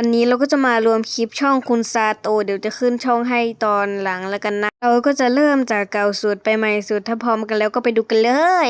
วันนี้เราก็จะมารวมคลิปช่องคุณซาโต เดี๋ยวจะขึ้นช่องให้ตอนหลังแล้วกันนะ เราก็จะเริ่มจากเก่าสุดไปใหม่สุดถ้าพร้อมกันแล้วก็ไปดูกันเลย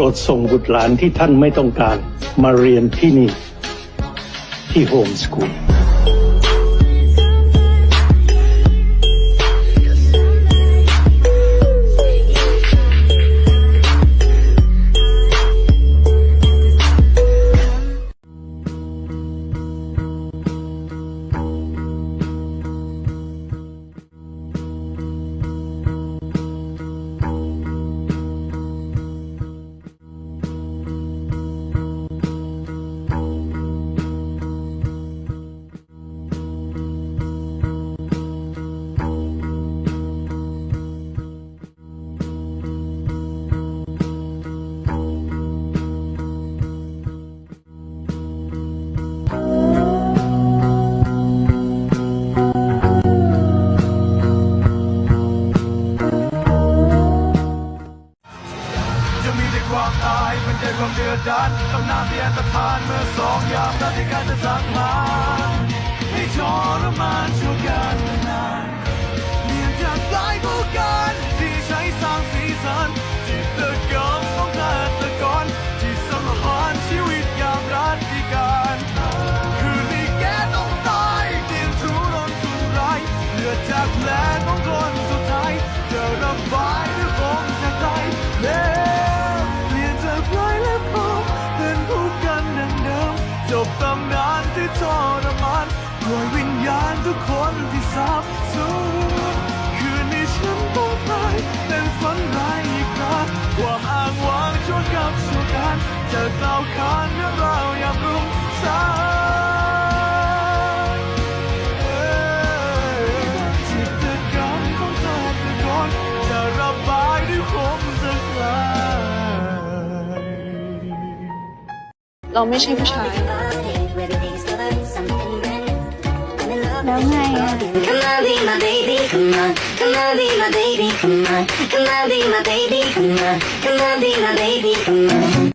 รดส่งบุตรหลานที่ท่านไม่ต้องการ มาเรียนที่นี่ ที่โฮมสกูล เมื่อสองยา ตำนานที่ทรมานปล่อยวิญญาณทุกคนที่สาบสูญคืนนี้ฉันต้องตายเป็นฝันร้ายอีกครั้งความอ้างว้างชั่วกับชั่วการจะกล่าวขานเรื่องราวอย่างรุ่งสางจิตกรรมของฆาตกรจะระบายด้วยคมสักลายเราไม่ใช่ผู้ชาย come on. Come on, be my baby, come on. Come on, be my baby, come on. Come on, be my baby, come on.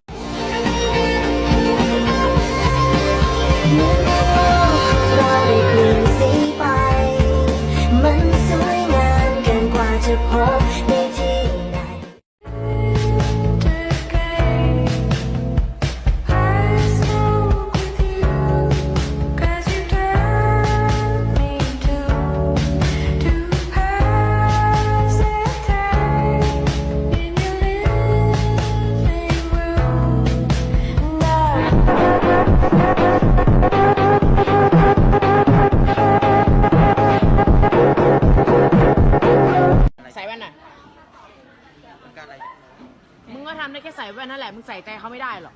ก็ทำได้แค่ใส่แว่นนั่นแหละมึงใส่ใจเขาไม่ได้หรอก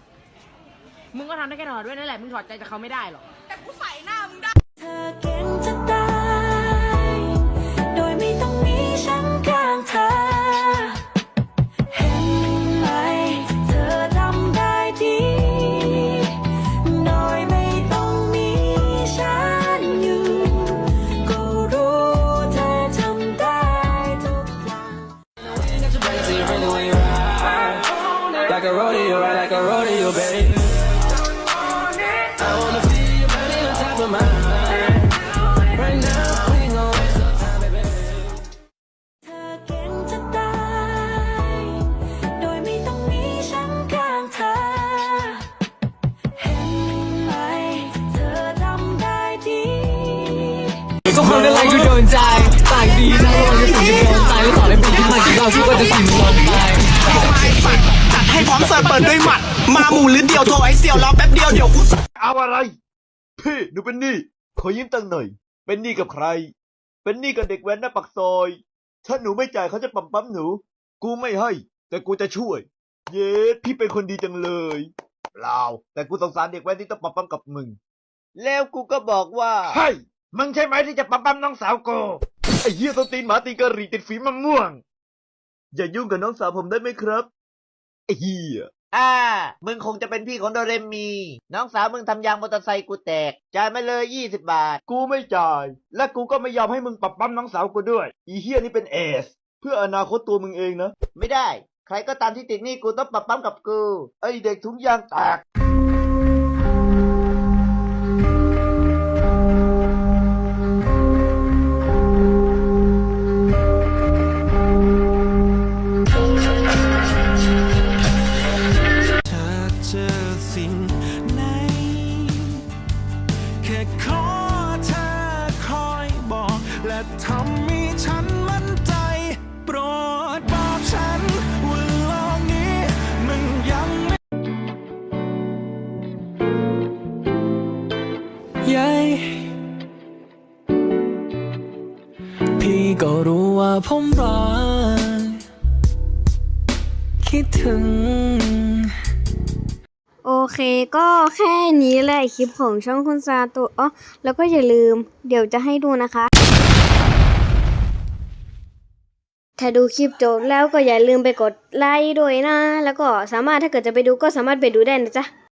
มึงก็ทำได้แค่ถอดแว่นนั่นแหละมึงถอดใจจากเขาไม่ได้หรอก แต่กูใส่หน้ามึงได้ ทำได้ดีก็คนอะไรที่โดนใจต่างจะสิมึงลองไปจัดให้พร้อมเสิร์ฟเปิดด้วยหมัด มาหมู่หรือเดียวโทรไอ้เสี่ยวรอแป๊บเดียวเดี๋ยวกูเอาอะไร พี่หนูเป็นหนี้ขอยืมตังค์หน่อย เป็นหนี้กับใคร เป็นหนี้กับเด็กแว้นหน้าปักซอยถ้าหนูไม่จ่ายเขาจะปั๊มปั๊มหนู กูไม่ให้ แต่กูจะช่วย เย้พี่เป็นคนดีจังเลยเปล่าแต่กูสงสารเด็กแว้นที่ต้องปั๊มปั๊มกับมึง แล้วกูก็บอกว่าใช่ มึงใช่ไหมที่จะปั๊มปั๊มน้องสาวกูไอ้เหี้ยต้นตีนหมาตีกะหรี่ติดฝีมะม่วง อย่ายุ่งกับน้องสาวผมได้ไหมครับ ไอ้เหี้ยอ่า มึงคงจะเป็นพี่ของโดเรมี น้องสาวมึงทำยางมอเตอร์ไซค์กูแตก จ่ายมาเลยยี่สิบบาท กูไม่จ่าย และกูก็ไม่ยอมให้มึงปรับปั๊มน้องสาวกูด้วย อีเฮียนี่เป็นเอส เพื่ออนาคตตัวมึงเองนะ ไม่ได้ ใครก็ตามที่ติดหนี้กูต้องปรับปั๊มกับกู ไอเด็กถุงยางแตก ฉันมั่นใจ โปรดบอกฉันว่าโลกนี้มันยังไม่ใหญ่พี่ก็รู้ว่าผมรักคิดถึง โอเคก็แค่นี้แหละคลิปของช่องคุณซาโตะอ๋อแล้วก็อย่าลืม เดี๋ยวจะให้ดูนะคะ ถ้าดูคลิปจบแล้วก็อย่าลืมไปกดไลค์ด้วยนะ แล้วก็สามารถถ้าเกิดจะไปดูก็สามารถไปดูได้นะจ๊ะ